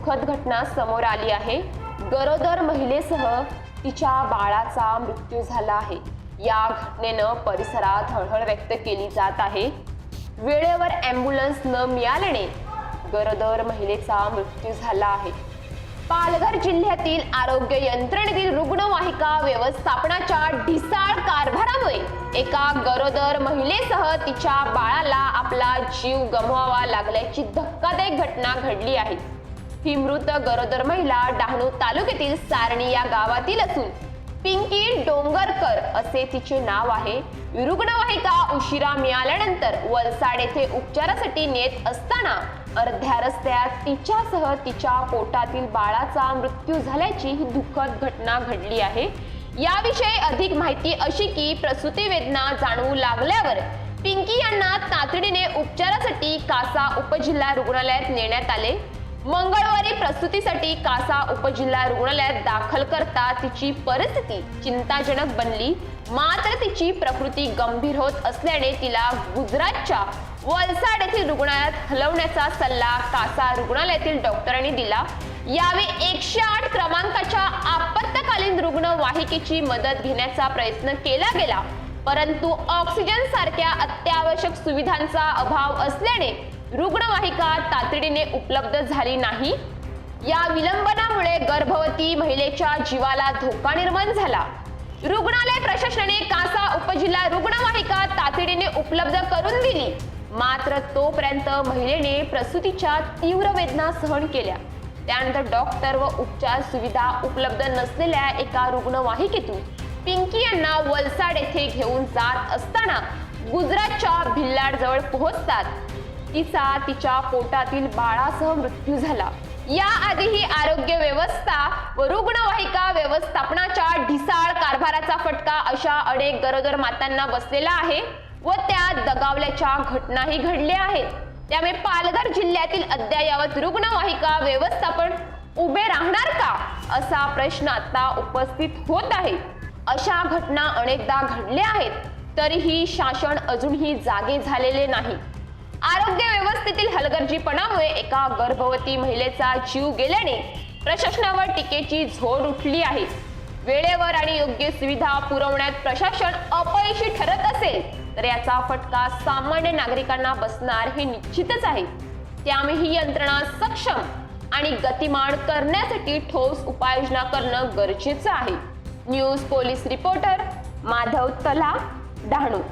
घटना समोर आली आहे. गरोदर महिलेसह तिच्या बाळाचा मृत्यू झाला आहे. या घटनेनं परिसरात हळहळ व्यक्त केली जात आहे. वेळेवर ॲम्ब्युलन्स न मिळाल्याने गरोदर महिलेचा मृत्यू झाला आहे. पालघर जिल्ह्यातील आरोग्य यंत्रणेतील रुग्णवाहिका व्यवस्थापनाच्या ढिसाळ कारभारामुळे एका गरोदर महिलेसह तिच्या बाळाला आपला जीव गमवावा लागल्याची धक्कादायक घटना घडली आहे. ही मृत गरोदर महिला डहाणू तालुक्यातील सारणी या गावातील असून पिंकी डोंगरकर असे तिचे नाव आहे. रुग्णवाहिका उशिरा मिळाल्यानंतर वलसाड येथे उपचारासाठी नेत असताना अर्ध्या रस्त्यात तिच्यासह तिच्या पोटातील बाळाचा मृत्यू झाल्याची ही दुःखद घटना घडली आहे. याविषयी अधिक माहिती अशी की प्रसूती वेदना जाणवू लागल्यावर पिंकी यांना तातडीने उपचारासाठी कासा उपजिल्हा रुग्णालयात नेण्यात आले. मंगळवारी प्रसूतीसाठी कासा उपजिल्हा रुग्णालयात दाखल करता तिची परिस्थिती चिंताजनक बनली. मात्र तिची प्रकृती गंभीर होत असल्याने तिला गुजरातच्या वलसाड येथील रुग्णालयात हलवण्याचा सल्ला कासा रुग्णालयातील डॉक्टरांनी दिला. यावेळी एकशे आठ क्रमांकाच्या आपत्कालीन रुग्णवाहिकेची मदत घेण्याचा प्रयत्न केला गेला. परंतु ऑक्सिजन सारख्या अत्यावश्यक सुविधांचा अभाव असल्याने रुग्णवाहिका तातडीने उपलब्ध झाली नाही. या विलंबनामुळे गर्भवती महिलेच्या जीवाला धोका निर्माण झाला. रुग्णालय प्रशासनाने कासा उपजिल्हा रुग्णवाहिका तातडीने उपलब्ध करून दिली. मात्र तोपर्यंत महिलेने प्रसूतीच्या तीव्र वेदना सहन केल्या. त्यानंतर डॉक्टर व उपचार सुविधा उपलब्ध नसलेल्या एका रुग्णवाहिकेतून पिंकी यांना वलसाड येथे घेऊन जात असताना गुजरातच्या भिल्लाड जवळ पोहोचतात. तिचा तिच्या पोटातील बाळासह मृत्यू झाला. याआधीही आरोग्य व्यवस्था व रुग्णवाहिका व्यवस्थापनाच्या ढिसाळ कारभाराचा फटका अशा अनेक गरोदर मातांना बसलेला आहे व त्या दगावल्याच्या घटनाही घडल्या आहेत. त्यामुळे पालघर जिल्ह्यातील अद्ययावत रुग्णवाहिका व्यवस्थापन उभे राहणार का असा प्रश्न आता उपस्थित होत आहे. अशा घटना अनेकदा घडल्या आहेत तरीही शासन अजूनही जागे झालेले नाही. आरोग्य व्यवस्थेतील हलगर्जीपणामुळे एका गर्भवती महिलेचा जीव गेल्याने प्रशासनावर टीकेची झोड उठली आहे. वेळेवर आणि योग्य सुविधा पुरवण्यात प्रशासन अपयशी ठरत असेल तर याचा फटका सामान्य नागरिकांना बसणार हे निश्चितच आहे. त्यामुळे ही यंत्रणा सक्षम आणि गतिमान करण्यासाठी ठोस उपाययोजना करणं गरजेचं आहे. न्यूज पोलीस रिपोर्टर माधव तला डहाणू.